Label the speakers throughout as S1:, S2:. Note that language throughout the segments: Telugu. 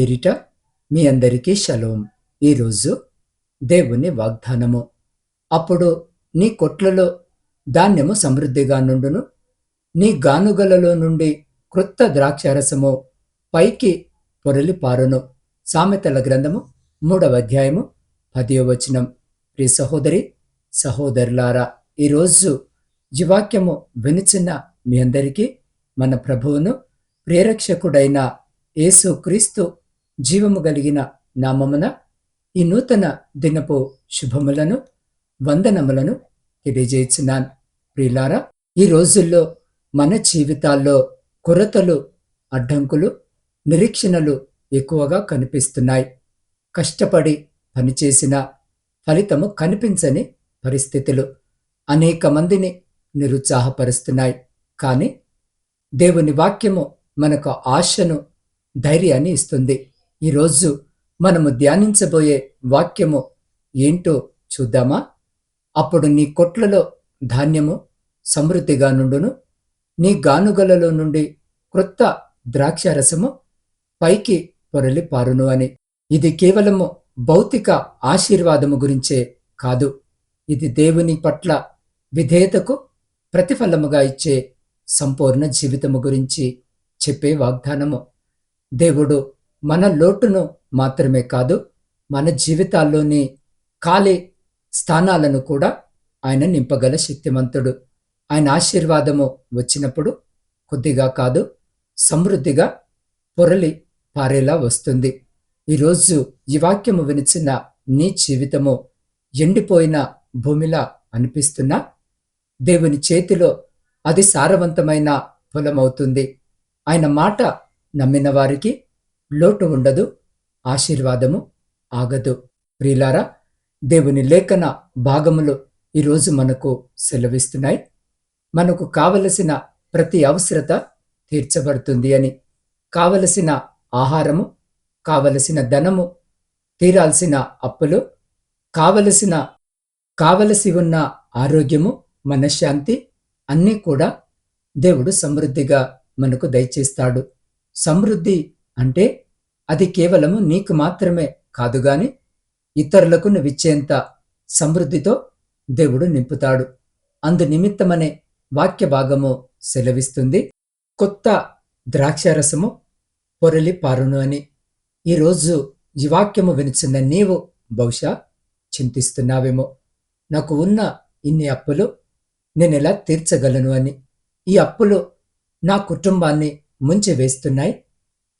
S1: పేరిట మీ అందరికీ షలోం ఈరోజు దేవుని వాగ్దానము. అప్పుడు నీ కొట్లలో ధాన్యము సమృద్ధిగా నుండును. నీ గానుగలలో నుండి క్రొత్త ద్రాక్షారసము పైకి పొరలి పారును సామెతల గ్రంథము మూడవ అధ్యాయము పదియో వచనం. సహోదరి సహోదరులారా ఈరోజు జీవాక్యము వినిచిన మీ అందరికీ మన ప్రభువును ప్రేరక్షకుడైన యేసు క్రీస్తు జీవము కలిగిన నామమున ఈ నూతన దినపు శుభములను వందనములను తెలియజేస్తున్నాను ప్రియులారా ఈ రోజుల్లో మన జీవితాల్లో కొరతలు అడ్డంకులు నిరీక్షణలు ఎక్కువగా కనిపిస్తున్నాయి. కష్టపడి పనిచేసిన ఫలితము కనిపించని పరిస్థితులు అనేక మందిని నిరుత్సాహపరుస్తున్నాయి. కానీ దేవుని వాక్యము మనకు ఆశను ధైర్యాన్ని ఇస్తుంది. ఈరోజు మనము ధ్యానించబోయే వాక్యము ఏంటో చూద్దామా? అప్పుడు నీ కొట్లలో ధాన్యము సమృద్ధిగా నుండును. నీ గానుగలలో నుండి క్రొత్త ద్రాక్షారసము పైకి పొరలి పారును అని. ఇది కేవలము భౌతిక ఆశీర్వాదము గురించే కాదు. ఇది దేవుని పట్ల విధేయతకు ప్రతిఫలముగా ఇచ్చే సంపూర్ణ జీవితము గురించి చెప్పే వాగ్దానము. దేవుడు మన లోటును మాత్రమే కాదు మన జీవితాల్లోని ఖాళీ స్థానాలను కూడా ఆయన నింపగల శక్తిమంతుడు. ఆయన ఆశీర్వాదము వచ్చినప్పుడు కొద్దిగా కాదు సమృద్ధిగా పొరలి పారేలా వస్తుంది. ఈరోజు ఈ వాక్యము వినిచిన నీ జీవితము ఎండిపోయిన భూమిలా అనిపిస్తున్నా దేవుని చేతిలో అది సారవంతమైన పొలమవుతుంది. ఆయన మాట నమ్మిన వారికి లోటు ఉండదు ఆశీర్వాదము ఆగదు. ప్రిలారా దేవుని లేఖన భాగములు ఈరోజు మనకు సెలవిస్తున్నాయి. మనకు కావలసిన ప్రతి అవసరత తీర్చబడుతుంది అని కావలసిన ఆహారము కావలసిన ధనము తీరాల్సిన అప్పులు కావలసిన కావలసి ఉన్న ఆరోగ్యము మనశ్శాంతి అన్నీ కూడా దేవుడు సమృద్ధిగా మనకు దయచేస్తాడు. సమృద్ధి అంటే అది కేవలము నీకు మాత్రమే కాదుగాని ఇతరులకు నువ్విచ్చేంత సమృద్ధితో దేవుడు నింపుతాడు. అందు నిమిత్తమనే వాక్య భాగము సెలవిస్తుంది. కొత్త ద్రాక్షారసము పొరలి పారును అని. ఈరోజు ఈ వాక్యము వినిచిన నీవు బహుశా చింతిస్తున్నావేమో. నాకు ఉన్న ఇన్ని అప్పులు నేను ఎలా తీర్చగలను అని. ఈ అప్పులు నా కుటుంబాన్ని ముంచి వేస్తున్నాయి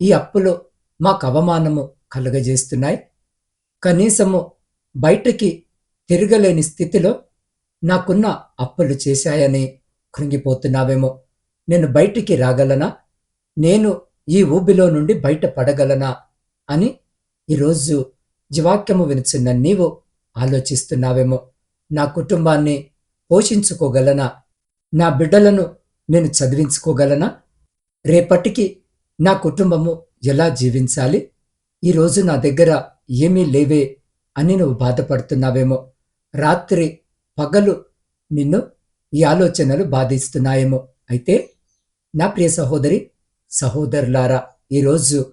S1: ఈ అప్పులు మాకు అవమానము కలుగజేస్తున్నాయి. కనీసము బయటికి తిరగలేని స్థితిలో నాకున్న అప్పులు చేశాయని కృంగిపోతున్నావేమో. నేను బయటికి రాగలనా? నేను ఈ ఊబిలో నుండి బయటపడగలనా? అని ఈరోజు జీవాక్యము వినిచిన నీవు ఆలోచిస్తున్నావేమో. నా కుటుంబాన్ని పోషించుకోగలనా? నా బిడ్డలను నేను చదివించుకోగలనా? రేపటికి నా కుటుంబము ఎలా జీవించాలి? ఈరోజు నా దగ్గర ఏమీ లేవే అని నువ్వు బాధపడుతున్నావేమో. రాత్రి పగలు నిన్ను ఈ ఆలోచనలు బాధిస్తున్నాయేమో. అయితే నా ప్రియ సహోదరి సహోదరులారా ఈరోజు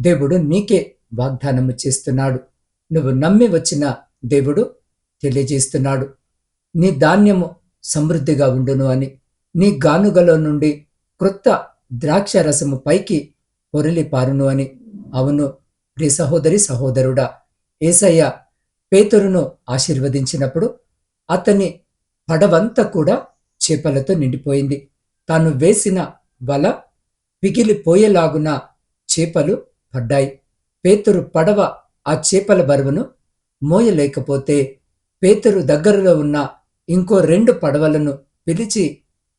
S1: దేవుడు నీకే వాగ్దానము చేస్తున్నాడు. నువ్వు నమ్మి వచ్చిన దేవుడు తెలియజేస్తున్నాడు. నీ ధాన్యము సమృద్ధిగా ఉండును అని. నీ గానుగలో నుండి క్రొత్త ద్రాక్ష రసము పైకి పొరలి పారును అని అవును ప్రి సహోదరి సహోదరుడా ఏసయ్య పేతురును ఆశీర్వదించినప్పుడు అతని పడవంతా కూడా చేపలతో నిండిపోయింది. తాను వేసిన వల పిగిలిపోయేలాగున చేపలు పడ్డాయి. పేతురు పడవ ఆ చేపల బరువును మోయలేకపోతే పేతురు దగ్గరలో ఉన్న ఇంకో రెండు పడవలను పిలిచి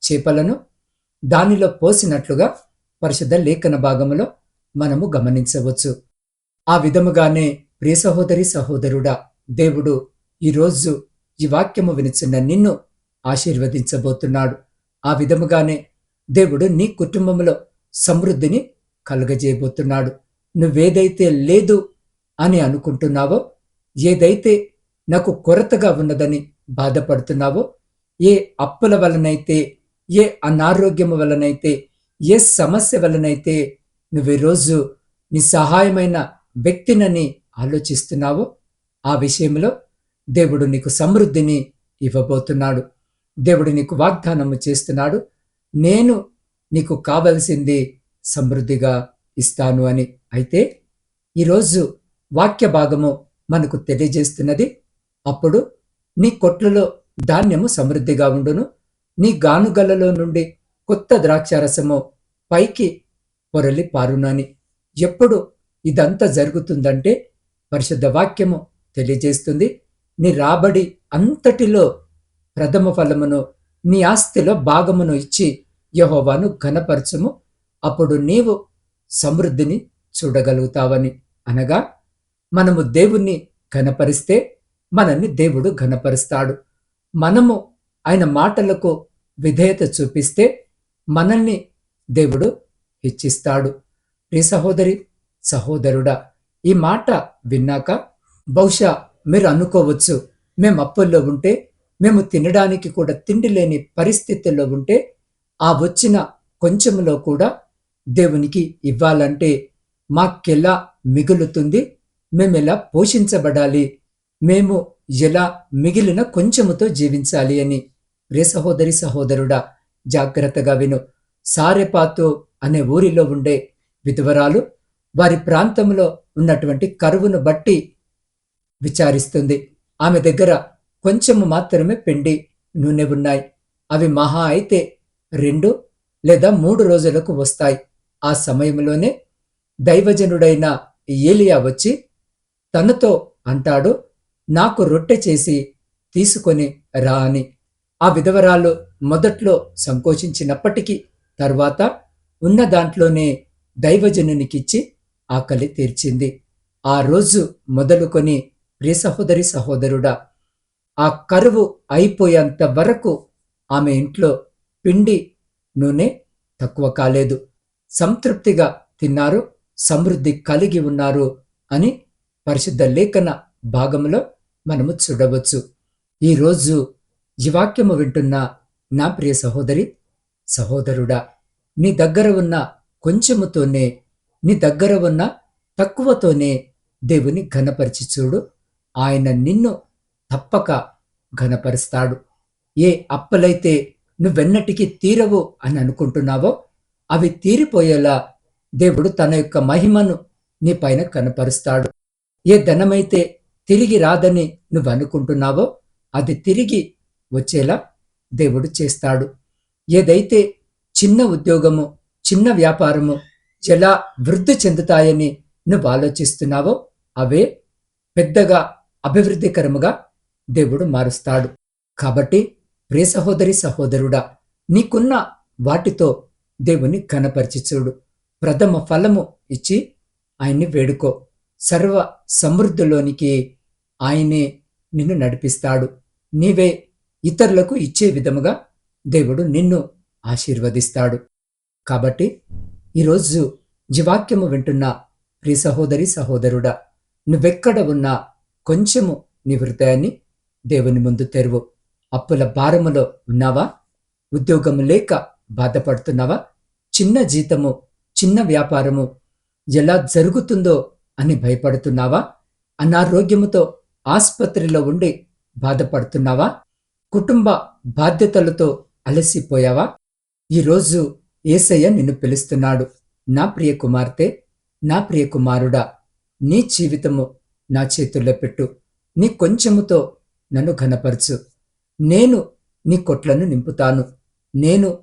S1: చేపలను దానిలో పోసినట్లుగా పరిశుద్ధ లేఖన భాగములో మనము గమనించవచ్చు. ఆ విధముగానే ప్రియ సహోదరి సహోదరుడా దేవుడు ఈరోజు ఈ వాక్యము వినిచిన నిన్ను ఆశీర్వదించబోతున్నాడు. ఆ విధముగానే దేవుడు నీ కుటుంబంలో సమృద్ధిని కలుగజేయబోతున్నాడు. నువ్వేదైతే లేదు అని అనుకుంటున్నావో ఏదైతే నాకు కొరతగా ఉన్నదని బాధపడుతున్నావో ఏ అప్పుల వలనైతే ఏ అనారోగ్యము వలనైతే ఏ సమస్య వలనైతే నువ్వు ఈరోజు నీ సహాయమైన వ్యక్తినని ఆలోచిస్తున్నావో ఆ విషయంలో దేవుడు నీకు సమృద్ధిని ఇవ్వబోతున్నాడు. దేవుడు నీకు వాగ్దానము చేస్తున్నాడు. నేను నీకు కావలసింది సమృద్ధిగా ఇస్తాను అని. అయితే ఈరోజు వాక్య భాగము మనకు తెలియజేస్తున్నది అప్పుడు నీ కొట్లలో ధాన్యము సమృద్ధిగా ఉండును. నీ గానుగలలో నుండి కొత్త ద్రాక్షారసము పైకి పొరలి పారునని. ఎప్పుడు ఇదంతా జరుగుతుందంటే పరిశుద్ధ వాక్యము తెలియజేస్తుంది. నీ రాబడి అంతటిలో ప్రథమ ఫలమును నీ ఆస్తిలో భాగమును ఇచ్చి యహోవాను ఘనపరచము. అప్పుడు నీవు సమృద్ధిని చూడగలుగుతావని అనగా మనము దేవుణ్ణి ఘనపరిస్తే మనల్ని దేవుడు ఘనపరుస్తాడు. మనము ఆయన మాటలకు విధేయత చూపిస్తే మనల్ని దేవుడు హెచ్చిస్తాడు. ప్రి సహోదరి సహోదరుడా ఈ మాట విన్నాక బహుశా మీరు అనుకోవచ్చు మేము అప్పుల్లో ఉంటే మేము తినడానికి కూడా తిండి లేని పరిస్థితుల్లో ఉంటే ఆ వచ్చిన కొంచెంలో కూడా దేవునికి ఇవ్వాలంటే మాకెలా మిగులుతుంది మేము ఎలా పోషించబడాలి మేము ఎలా మిగిలిన కొంచెముతో జీవించాలి అని రే సహోదరి సహోదరుడా జాగ్రత్తగా విను. సారెపాతు అనే ఊరిలో ఉండే విధవరాలు వారి ప్రాంతంలో ఉన్నటువంటి కరువును బట్టి విచారిస్తుంది. ఆమె దగ్గర కొంచెము మాత్రమే పిండి నూనె ఉన్నాయి. అవి మహా అయితే రెండు లేదా మూడు రోజులకు వస్తాయి. ఆ సమయంలోనే దైవజనుడైన ఏలియా వచ్చి తనతో అంటాడు నాకు రొట్టె చేసి తీసుకొని రా అని. ఆ విధవరాలు మొదట్లో సంకోచించినప్పటికీ తర్వాత ఉన్న దాంట్లోనే దైవజనునికిచ్చి ఆకలి తీర్చింది. ఆ రోజు మొదలుకొని ప్రియ సహోదరి సహోదరుడా ఆ కరువు అయిపోయేంత వరకు ఆమె ఇంట్లో పిండి నూనె తక్కువ కాలేదు. సంతృప్తిగా తిన్నారు సమృద్ధి కలిగి ఉన్నారు అని పరిశుద్ధ లేఖన భాగంలో మనము చూడవచ్చు. ఈరోజు ఈ వాక్యము వింటున్న నా ప్రియ సహోదరి సహోదరుడా నీ దగ్గర ఉన్న కొంచెముతోనే నీ దగ్గర ఉన్న తక్కువతోనే దేవుని ఘనపరిచి చూడు ఆయన నిన్ను తప్పక ఘనపరుస్తాడు. ఏ అప్పలైతే నువ్వెన్నటికీ తీరవు అని అనుకుంటున్నావో అవి తీరిపోయేలా దేవుడు తన యొక్క మహిమను నీ పైన కనపరుస్తాడు. ఏ ధనమైతే తిరిగి రాదని నువ్వు అనుకుంటున్నావో అది తిరిగి వచ్చేలా దేవుడు చేస్తాడు. ఏదైతే చిన్న ఉద్యోగము చిన్న వ్యాపారము ఎలా వృద్ధి చెందుతాయని నువ్వు ఆలోచిస్తున్నావో అవే పెద్దగా అభివృద్ధికరముగా దేవుడు మారుస్తాడు. కాబట్టి ప్రే సహోదరి సహోదరుడా నీకున్న వాటితో దేవుని ఘనపరిచి చూడు ప్రథమ ఫలము ఇచ్చి ఆయన్ని వేడుకో. సర్వ సమృద్ధిలోనికి ఆయనే నిన్ను నడిపిస్తాడు. నీవే ఇతరులకు ఇచ్చే విధముగా దేవుడు నిన్ను ఆశీర్వదిస్తాడు. కాబట్టి ఈరోజు జీవాక్యము వింటున్న ప్రి సహోదరి సహోదరుడా నువ్వెక్కడ ఉన్నా కొంచెము నీ హృదయాన్ని దేవుని ముందు తెరువు. అప్పుల భారములో ఉన్నావా? ఉద్యోగము లేక బాధపడుతున్నావా? చిన్న జీతము చిన్న వ్యాపారము ఎలా జరుగుతుందో అని భయపడుతున్నావా? అనారోగ్యముతో ఆసుపత్రిలో ఉండి బాధపడుతున్నావా? కుటుంబ బాధ్యతలతో అలసిపోయావా? ఈరోజు ఏసయ్య నిన్ను పిలుస్తున్నాడు. నా ప్రియ కుమార్తె నా ప్రియ కుమారుడా నీ జీవితము నా చేతుల్లో పెట్టు. నీ కొంచెముతో నన్ను ఘనపరచు. నేను నీ కొట్లను నింపుతాను. నేను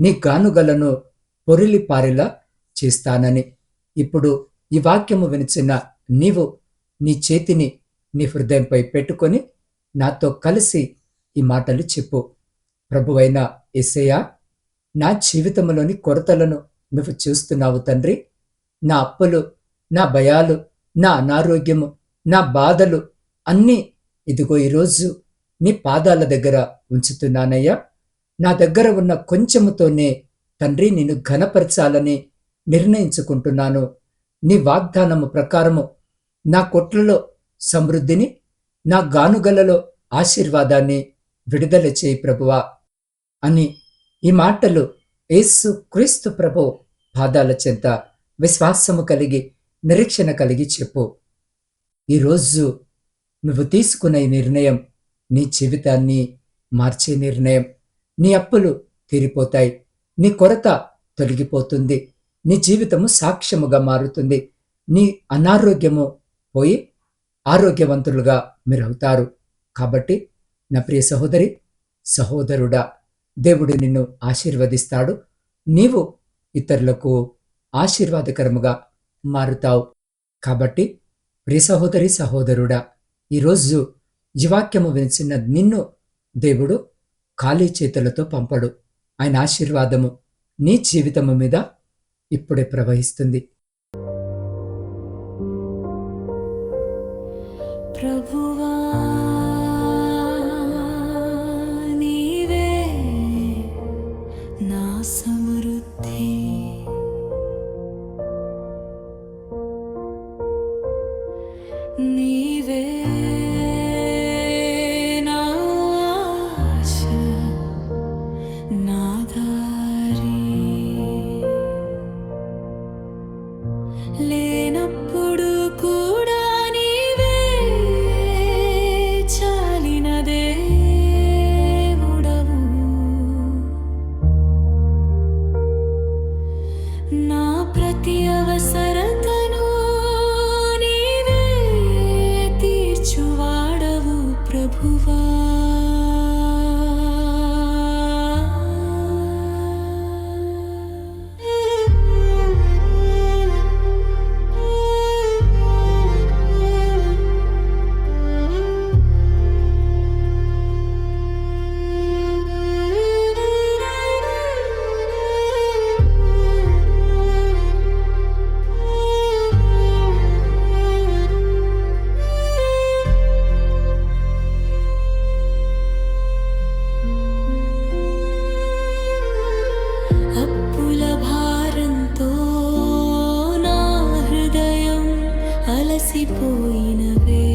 S1: నీ గానుగలను పొరిలి పారేలా చేస్తానని. ఇప్పుడు ఈ వాక్యము వినిచిన నీవు నీ చేతిని నీ హృదయంపై పెట్టుకొని నాతో కలిసి ఈ మాటలు చెప్పు. ప్రభువైన ఎస్సయ్య నా జీవితంలోని కొరతలను నువ్వు చూస్తున్నావు తండ్రి. నా అప్పులు నా భయాలు నా అనారోగ్యము నా బాధలు అన్నీ ఇదిగో ఈరోజు నీ పాదాల దగ్గర ఉంచుతున్నానయ్యా. నా దగ్గర ఉన్న కొంచెముతోనే తండ్రి నిన్ను ఘనపరచాలని నిర్ణయించుకుంటున్నాను. నీ వాగ్దానము ప్రకారము నా కొట్లలో సమృద్ధిని నా గానుగలలో ఆశీర్వాదాన్ని విడుదల చేయి ప్రభువా అని ఈ మాటలు యేసు క్రీస్తు ప్రభు పాదాల చెంత విశ్వాసము కలిగి నిరీక్షణ కలిగి చెప్పు. ఈరోజు నువ్వు తీసుకునే నిర్ణయం నీ జీవితాన్ని మార్చే నిర్ణయం. నీ అప్పులు తీరిపోతాయి నీ కొరత తొలగిపోతుంది నీ జీవితము సాక్ష్యముగా మారుతుంది నీ అనారోగ్యము పోయి ఆరోగ్యవంతులుగా మీరు అవుతారు కాబట్టి నా ప్రియ సహోదరి సహోదరుడా దేవుడు నిన్ను ఆశీర్వదిస్తాడు. నీవు ఇతరులకు ఆశీర్వాదకరముగా మారుతావు. కాబట్టి ప్రియ సహోదరి సహోదరుడా ఈరోజు జీవాక్యము వినిచిన నిన్ను దేవుడు ఖాళీ చేతులతో పంపడు. ఆయన ఆశీర్వాదము నీ జీవితము మీద ఇప్పుడే ప్రవహిస్తుంది.
S2: ప్రభువా പോയിനവേ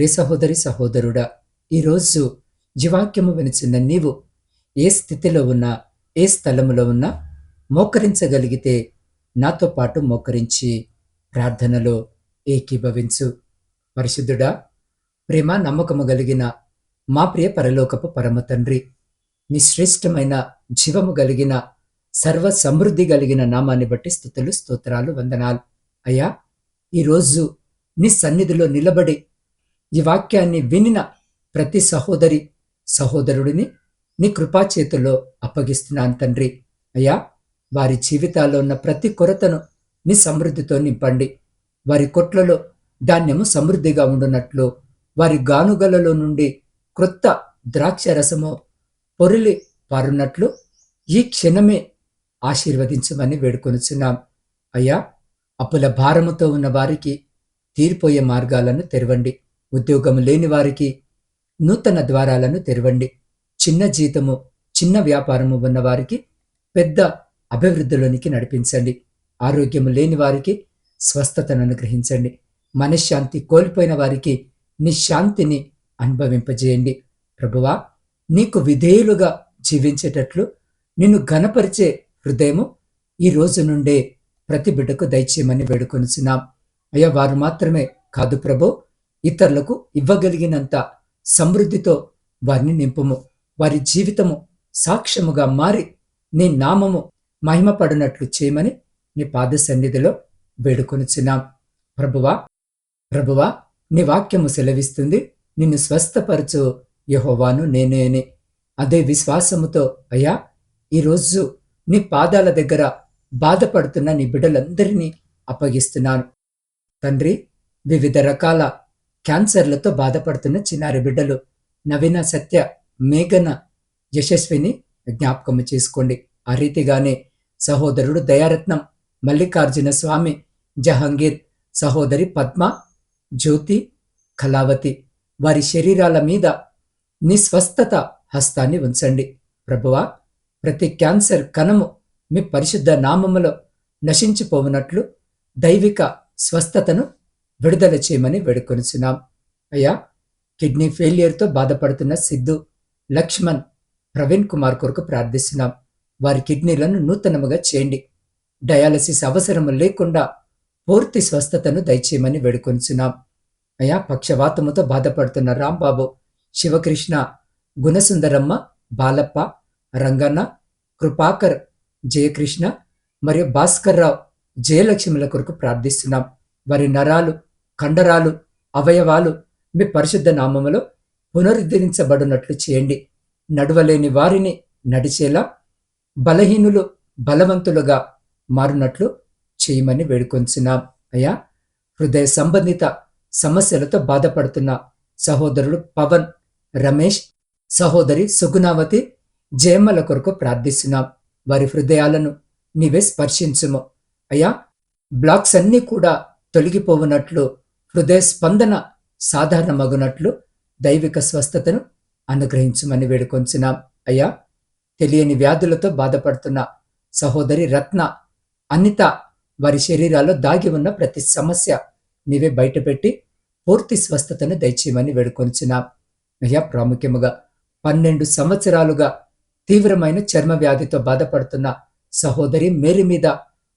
S1: ప్రియ సహోదరి సహోదరుడా ఈరోజు జీవాక్యము వినిచిన నీవు ఏ స్థితిలో ఉన్నా ఏ స్థలములో ఉన్నా మోకరించగలిగితే నాతో పాటు మోకరించి ప్రార్థనలో ఏకీభవించు. పరిశుద్ధుడా ప్రేమ నమ్మకము కలిగిన మా ప్రియ పరలోకపు పరమ తండ్రి నీ శ్రేష్టమైన జీవము కలిగిన సర్వ సమృద్ధి కలిగిన నామాన్ని బట్టి స్థుతులు స్తోత్రాలు వందనాలు. అయ్యా ఈరోజు నీ సన్నిధిలో నిలబడి ఈ వాక్యాన్ని వినిన ప్రతి సహోదరి సహోదరుడిని నీ కృపాచేతుల్లో అప్పగిస్తున్నాను తండ్రి. అయ్యా వారి జీవితాల్లో ఉన్న ప్రతి కొరతను నీ సమృద్ధితో నింపండి. వారి కొట్లలో ధాన్యము సమృద్ధిగా ఉండునట్లు వారి గానుగలలో నుండి క్రొత్త ద్రాక్ష రసము పొరిలి పారున్నట్లు ఈ క్షణమే ఆశీర్వదించమని వేడుకొనుచున్నాం. అయ్యా అప్పుల భారముతో ఉన్న వారికి తీరిపోయే మార్గాలను తెరవండి. ఉద్యోగం లేని వారికి నూతన ద్వారాలను తెరవండి. చిన్న జీతము చిన్న వ్యాపారము ఉన్నవారికి పెద్ద అభివృద్ధిలోనికి నడిపించండి. ఆరోగ్యము లేని వారికి స్వస్థతను అనుగ్రహించండి. మనశ్శాంతి కోల్పోయిన వారికి నీ శాంతిని అనుభవింపజేయండి. ప్రభువా నీకు విధేయులుగా జీవించేటట్లు నిన్ను ఘనపరిచే హృదయము ఈ రోజు నుండే ప్రతి బిడ్డకు దయచేయమని వేడుకొనిచున్నాం. అయ్యా వారు మాత్రమే కాదు ప్రభు ఇతరులకు ఇవ్వగలిగినంత సమృద్ధితో వారిని నింపుము. వారి జీవితము సాక్ష్యముగా మారి నీ నామము మహిమపడినట్లు చేయమని నీ పాద సన్నిధిలో వేడుకొనిచున్నాం. ప్రభువా ప్రభువా నీ వాక్యము సెలవిస్తుంది. నిన్ను స్వస్థపరచు యహోవాను నేనేని అదే విశ్వాసముతో అయ్యా ఈరోజు నీ పాదాల దగ్గర బాధపడుతున్న నీ బిడ్డలందరినీ అప్పగిస్తున్నాను. తండ్రి వివిధ రకాల క్యాన్సర్లతో బాధపడుతున్న చిన్నారి బిడ్డలు నవీన సత్య మేఘన యశస్విని జ్ఞాపకం చేసుకోండి. ఆ రీతిగానే సహోదరుడు దయారత్నం మల్లికార్జున స్వామి జహంగీర్ సహోదరి పద్మ జ్యోతి కళావతి వారి శరీరాల మీద నిస్వస్థత హస్తాన్ని ఉంచండి. ప్రభువా ప్రతి క్యాన్సర్ కణము మీ పరిశుద్ధ నామములో నశించిపోవునట్లు దైవిక స్వస్థతను విడుదల చేయమని వేడుకొనిచున్నాం. అయ్యా కిడ్నీ ఫెయిలియర్తో బాధపడుతున్న సిద్ధు లక్ష్మణ్ ప్రవీణ్ కుమార్ కొరకు ప్రార్థిస్తున్నాం. వారి కిడ్నీలను నూతనముగా చేయండి. డయాలసిస్ అవసరము లేకుండా పూర్తి స్వస్థతను దయచేయమని వేడుకొనిచున్నాం. అయా పక్షవాతముతో బాధపడుతున్న రాంబాబు శివకృష్ణ గుణసుందరమ్మ బాలప్ప రంగన్న కృపాకర్ జయకృష్ణ మరియు భాస్కర్రావు జయలక్ష్మిల కొరకు ప్రార్థిస్తున్నాం. వారి నరాలు కండరాలు అవయవాలు మీ పరిశుద్ధ నామములో పునరుద్ధరించబడినట్లు చేయండి. నడవలేని వారిని నడిచేలా బలహీనులు బలవంతులుగా మారినట్లు చేయమని వేడుకొంచున్నాం. అయ్యా హృదయ సంబంధిత సమస్యలతో బాధపడుతున్న సహోదరుడు పవన్ రమేష్ సహోదరి సుగుణావతి జయమ్మల కొరకు ప్రార్థిస్తున్నాం. వారి హృదయాలను నీవే స్పర్శించుము. అయ్యా బ్లాక్స్ అన్నీ కూడా తొలగిపోవునట్లు హృదయ స్పందన సాధారణమగునట్లు దైవిక స్వస్థతను అనుగ్రహించమని వేడుకొంచున్నాం. అయ్యా తెలియని వ్యాధులతో బాధపడుతున్న సహోదరి రత్న అనిత వారి శరీరాల్లో దాగి ఉన్న ప్రతి సమస్య నీవే బయటపెట్టి పూర్తి స్వస్థతను దయచేయమని వేడుకొంచున్నాం. అయ్యా ప్రాముఖ్యముగా పన్నెండు సంవత్సరాలుగా తీవ్రమైన చర్మ వ్యాధితో బాధపడుతున్న సహోదరి మేరీ మీద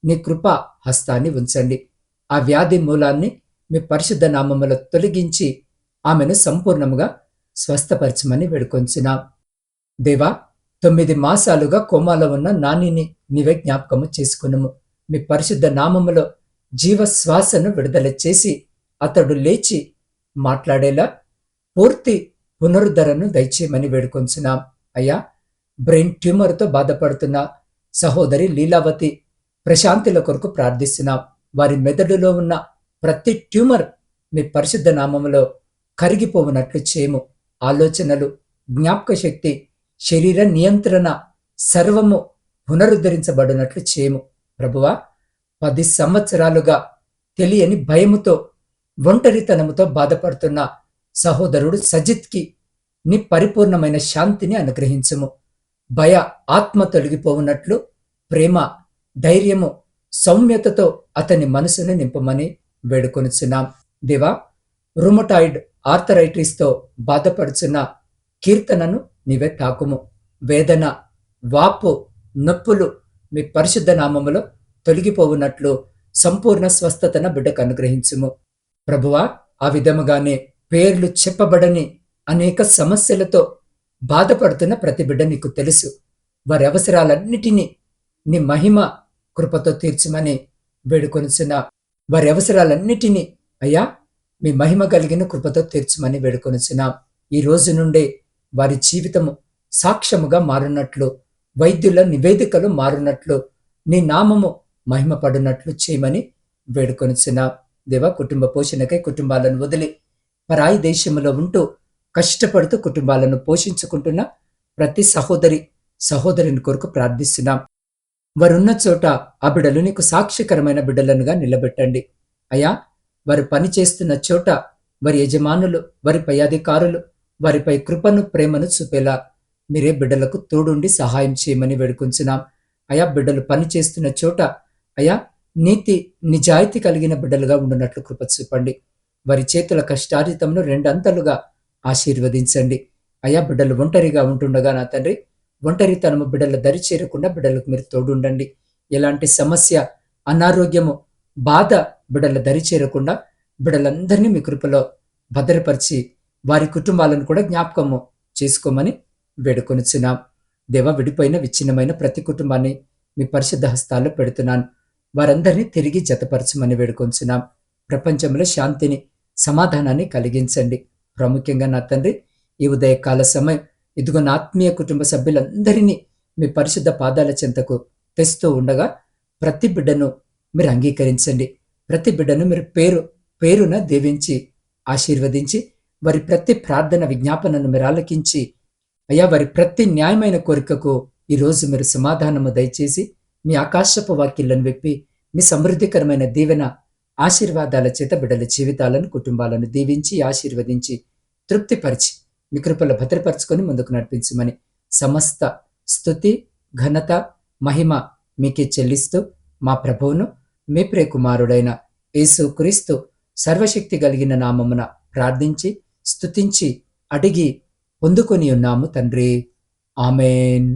S1: నీ కృప హస్తాన్ని ఉంచండి. ఆ వ్యాధి మూలాన్ని మీ పరిశుద్ధ నామములో తొలగించి ఆమెను సంపూర్ణముగా స్వస్థపరచమని వేడుకొంచున్నాం. దేవా తొమ్మిది మాసాలుగా కోమాలో ఉన్న నానిని నీవే జ్ఞాపకము చేసుకునుము. మీ పరిశుద్ధ నామములో జీవ శ్వాసను విడుదల చేసి అతడు లేచి మాట్లాడేలా పూర్తి పునరుద్ధరణను దయచేయమని వేడుకొంచున్నాం. అయ్యా బ్రెయిన్ ట్యూమర్తో బాధపడుతున్న సహోదరి లీలావతి ప్రశాంతిల కొరకు ప్రార్థిస్తున్నాం. వారి మెదడులో ఉన్న ప్రతి ట్యూమర్ మీ పరిశుద్ధ నామములో కరిగిపోవునట్లు చేయము. ఆలోచనలు జ్ఞాపక శక్తి శరీర నియంత్రణ సర్వము పునరుద్ధరించబడినట్లు చేయము. ప్రభువా పది సంవత్సరాలుగా తెలియని భయముతో ఒంటరితనముతో బాధపడుతున్న సహోదరుడు సజిత్కి నీ పరిపూర్ణమైన శాంతిని అనుగ్రహించుము. భయ ఆత్మ తొలగిపోవునట్లు ప్రేమ ధైర్యము సౌమ్యతతో అతని మనసును నింపమని వేడుకొనిచున్నాం. దేవా రుమటాయిడ్ ఆర్థరైటిస్తో బాధపడుచున్న కీర్తనను నీవే తాకుము. వేదన వాపు నొప్పులు మీ పరిశుద్ధ నామములో తొలగిపోవునట్లు సంపూర్ణ స్వస్థతన బిడ్డకు అనుగ్రహించుము. ప్రభువా ఆ విధముగానే పేర్లు చెప్పబడని అనేక సమస్యలతో బాధపడుతున్న ప్రతి బిడ్డ నీకు తెలుసు. వారి అవసరాలన్నిటినీ నీ మహిమ కృపతో తీర్చమని వేడుకొనిచున్నా. వారి అవసరాలన్నిటినీ అయ్యా మీ మహిమ కలిగిన కృపతో తీర్చమని వేడుకొనిచున్నాం. ఈ రోజు నుండే వారి జీవితము సాక్ష్యముగా మారునట్లు వైద్యుల నివేదికలు మారునట్లు నీ నామము మహిమపడినట్లు చేయమని వేడుకొనిచున్న. దేవ కుటుంబ పోషణకై కుటుంబాలను వదిలి పరాయి దేశంలో ఉంటూ కష్టపడుతూ కుటుంబాలను పోషించుకుంటున్న ప్రతి సహోదరి సహోదరుని కొరకు ప్రార్థిస్తున్నాం. వారున్న చోట ఆ బిడ్డలు నీకు సాక్షికరమైన బిడ్డలనుగా నిలబెట్టండి. అయ్యా వారు పని చేస్తున్న చోట వారి యజమానులు వారిపై అధికారులు వారిపై కృపను ప్రేమను చూపేలా మీరే బిడ్డలకు తోడుండి సహాయం చేయమని వేడుకుంటున్నాం అయా బిడ్డలు పని చేస్తున్న చోట అయా నీతి నిజాయితీ కలిగిన బిడ్డలుగా ఉండునట్లు కృప చూపండి. వారి చేతుల కష్టార్జితమును రెండంతలుగా ఆశీర్వదించండి. అయా బిడ్డలు ఒంటరిగా ఉంటుండగా నా తండ్రి ఒంటరితనము బిడ్డల దరి చేరకుండా బిడ్డలకు మీరు తోడుండండి. ఎలాంటి సమస్య అనారోగ్యము బాధ బిడ్డల దరి చేరకుండా బిడ్డలందరినీ మీ కృపలో భద్రపరిచి వారి కుటుంబాలను కూడా జ్ఞాపకము చేసుకోమని వేడుకొనిచున్నాం. దేవ విడిపోయిన విచ్ఛిన్నమైన ప్రతి కుటుంబాన్ని మీ పరిశుద్ధ హస్తాల్లో పెడుతున్నాను. వారందరినీ తిరిగి జతపరచమని వేడుకొంచున్నాం. ప్రపంచంలో శాంతిని సమాధానాన్ని కలిగించండి. ప్రాముఖ్యంగా నా తండ్రి ఈ ఉదయకాల సమయం ఇదిగో నా ఆత్మీయ కుటుంబ సభ్యులందరినీ మీ పరిశుద్ధ పాదాల చెంతకు తెస్తూ ఉండగా ప్రతి బిడ్డను మీరు అంగీకరించండి. ప్రతి బిడ్డను మీరు పేరు పేరున దీవించి ఆశీర్వదించి వారి ప్రతి ప్రార్థన విజ్ఞాపనను మీరు ఆలకించి అయ్యా వారి ప్రతి న్యాయమైన కోరికకు ఈరోజు మీరు సమాధానము దయచేసి మీ ఆకాశపు వాక్యాలను విప్పి మీ సమృద్ధికరమైన దీవెన ఆశీర్వాదాల చేత బిడ్డల జీవితాలను కుటుంబాలను దీవించి ఆశీర్వదించి తృప్తిపరిచి మీ కృపలో భద్రపరచుకొని ముందుకు నడిపించమని సమస్త స్థుతి ఘనత మహిమ మీకే చెల్లిస్తూ మా ప్రభువును మీ ప్రియకుమారుడైన యేసు క్రీస్తు సర్వశక్తి కలిగిన నామమున ప్రార్థించి స్తుతించి అడిగి పొందుకొని ఉన్నాము తండ్రి. ఆమెన్.